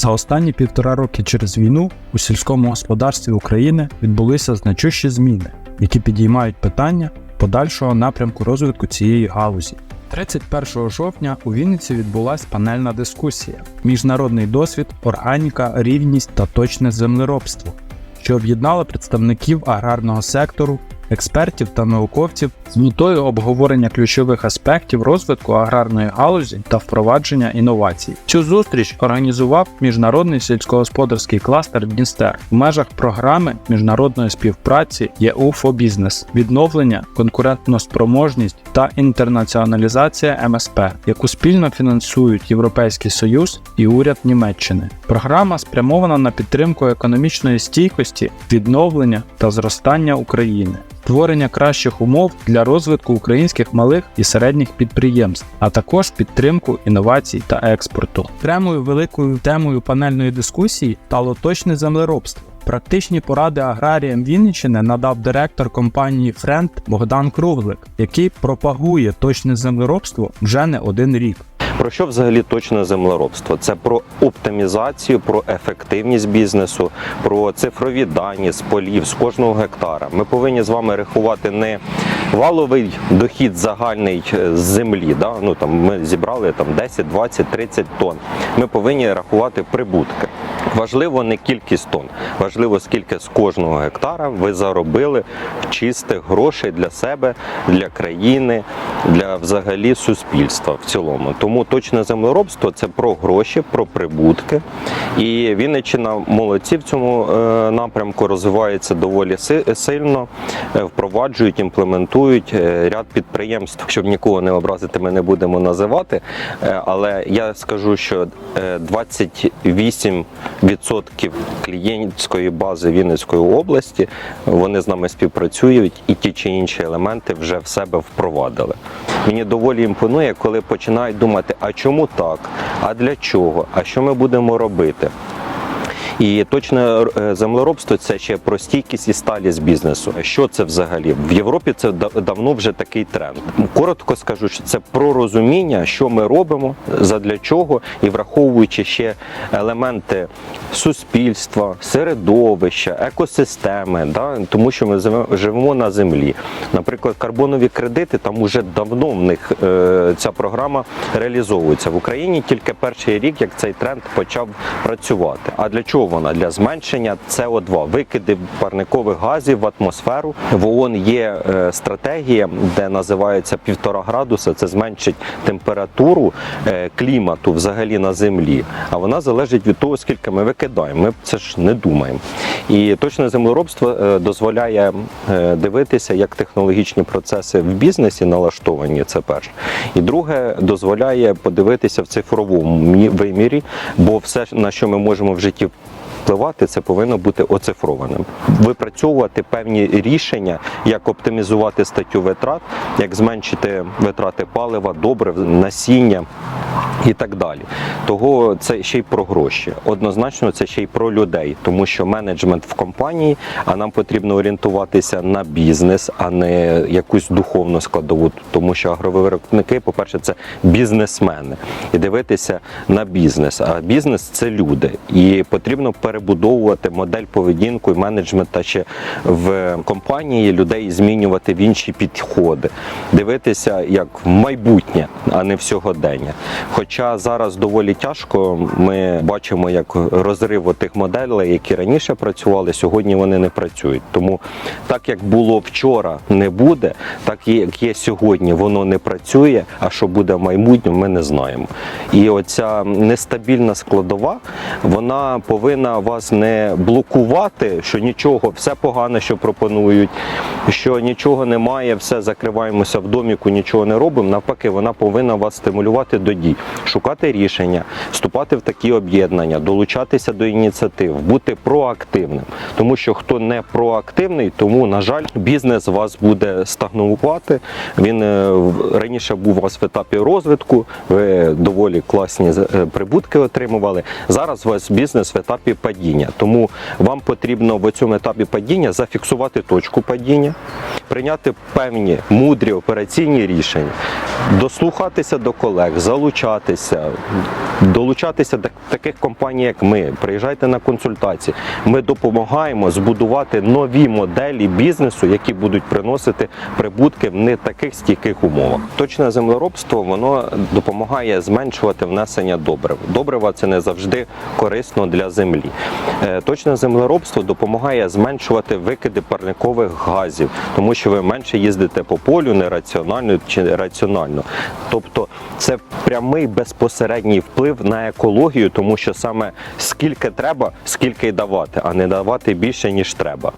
За останні півтора роки через війну у сільському господарстві України відбулися значущі зміни, які підіймають питання подальшого напрямку розвитку цієї галузі. 31 жовтня у Вінниці відбулася панельна дискусія Міжнародний досвід, органіка, рівність та точне землеробство, що об'єднала представників аграрного сектору, експертів та науковців з метою обговорення ключових аспектів розвитку аграрної галузі та впровадження інновацій. Цю зустріч організував міжнародний сільськогосподарський кластер Дністер в межах програми міжнародної співпраці ЄУ for відновлення, конкурентноспроможність та інтернаціоналізація МСП, яку спільно фінансують Європейський Союз і уряд Німеччини. Програма спрямована на підтримку економічної стійкості, відновлення та зростання України створення кращих умов для розвитку українських малих і середніх підприємств, а також підтримку інновацій та експорту. Окремою великою темою панельної дискусії стало точне землеробство. Практичні поради аграріям Вінниччини надав директор компанії Френд Богдан Круглик, який пропагує точне землеробство вже не один рік. Про що взагалі точне землеробство? Це про оптимізацію, про ефективність бізнесу, про цифрові дані з полів, з кожного гектара. Ми повинні з вами рахувати не валовий дохід загальний е, з землі. Да? Ну, там, ми зібрали там, 10, 20, 30 тонн. Ми повинні рахувати прибутки. Важливо не кількість тонн, важливо, скільки з кожного гектара ви заробили чистих грошей для себе, для країни, для взагалі суспільства в цілому. Тому точне землеробство це про гроші, про прибутки. І Вінниччина молодці в цьому е, напрямку розвивається доволі сильно, е, впроваджують, імплементують е, ряд підприємств. Щоб нікого не образити, ми не будемо називати. Але я скажу, що 28 відсотків клієнтської бази Вінницької області. Вони з нами співпрацюють і ті чи інші елементи вже в себе впровадили. Мені доволі імпонує, коли починають думати, а чому так, а для чого, а що ми будемо робити. І точне землеробство це ще про стійкість і сталість бізнесу. Що це взагалі? В Європі це да- давно вже такий тренд. Коротко скажу, що це про розуміння, що ми робимо, задля чого, і враховуючи ще елементи суспільства, середовища, екосистеми, да? тому що ми живе- живемо на землі. Наприклад, карбонові кредити там уже давно в них е, ця програма реалізовується в Україні. Тільки перший рік, як цей тренд почав працювати. А для чого вона? Для зменшення СО2, викиди парникових газів в атмосферу. В ООН є е, стратегія, де називається півтора градуса. Це зменшить температуру е, клімату взагалі на землі. А вона залежить від того, скільки ми викидаємо. Ми це ж не думаємо. І точне землеробство е, дозволяє дивитися, як технологічні процеси в бізнесі налаштовані. Це перше. І друге, дозволяє подивитися в цифровому вимірі, бо все, на що ми можемо в житті впливати, це повинно бути оцифрованим. Випрацьовувати певні рішення, як оптимізувати статтю витрат, як зменшити витрати палива, добрив, насіння і так далі. Того це ще й про гроші. Однозначно, це ще й про людей, тому що менеджмент в компанії, а нам потрібно орієнтуватися на бізнес, а не якусь духовну складову. Тому що агровиробники, по-перше, це бізнесмени, і дивитися на бізнес. А бізнес це люди, і потрібно перебудовувати модель поведінку і менеджмента ще в компанії людей змінювати в інші підходи, дивитися як в майбутнє, а не в сьогодення. Хоча зараз доволі тяжко, ми бачимо, як розрив тих моделей, які раніше працювали, сьогодні вони не працюють. Тому так як було вчора, не буде, так як є сьогодні, воно не працює. А що буде в майбутньому, ми не знаємо. І оця нестабільна складова, вона повинна вас не блокувати, що нічого, все погано, що пропонують, що нічого немає, все закриваємося в доміку, нічого не робимо. Навпаки, вона повинна вас стимулювати до дій, шукати рішення, вступати в такі об'єднання, долучатися до ініціатив, бути проактивним. Тому що хто не проактивний, тому на жаль, бізнес вас буде стагнувати. Він е, раніше був у вас в етапі розвитку, ви доволі класні е, прибутки отримували. Зараз у вас бізнес в етапі падіння. Тому вам потрібно в цьому етапі падіння зафіксувати точку падіння, прийняти певні мудрі операційні рішення, дослухатися до колег, залучатися, долучатися до таких компаній, як ми. Приїжджайте на консультації. Ми допомагаємо збудувати нові моделі бізнесу, які будуть приносити прибутки в не таких стійких умовах. Точне землеробство воно допомагає зменшувати внесення добрив. Добрива це не завжди корисно для землі. Е, Точне землеробство допомагає зменшувати викиди парникових газів, тому що ви менше їздите по полю нераціонально чи раціонально. Тобто це прямий безпосередній вплив на екологію, тому що саме скільки треба, скільки й давати, а не давати більше ніж треба.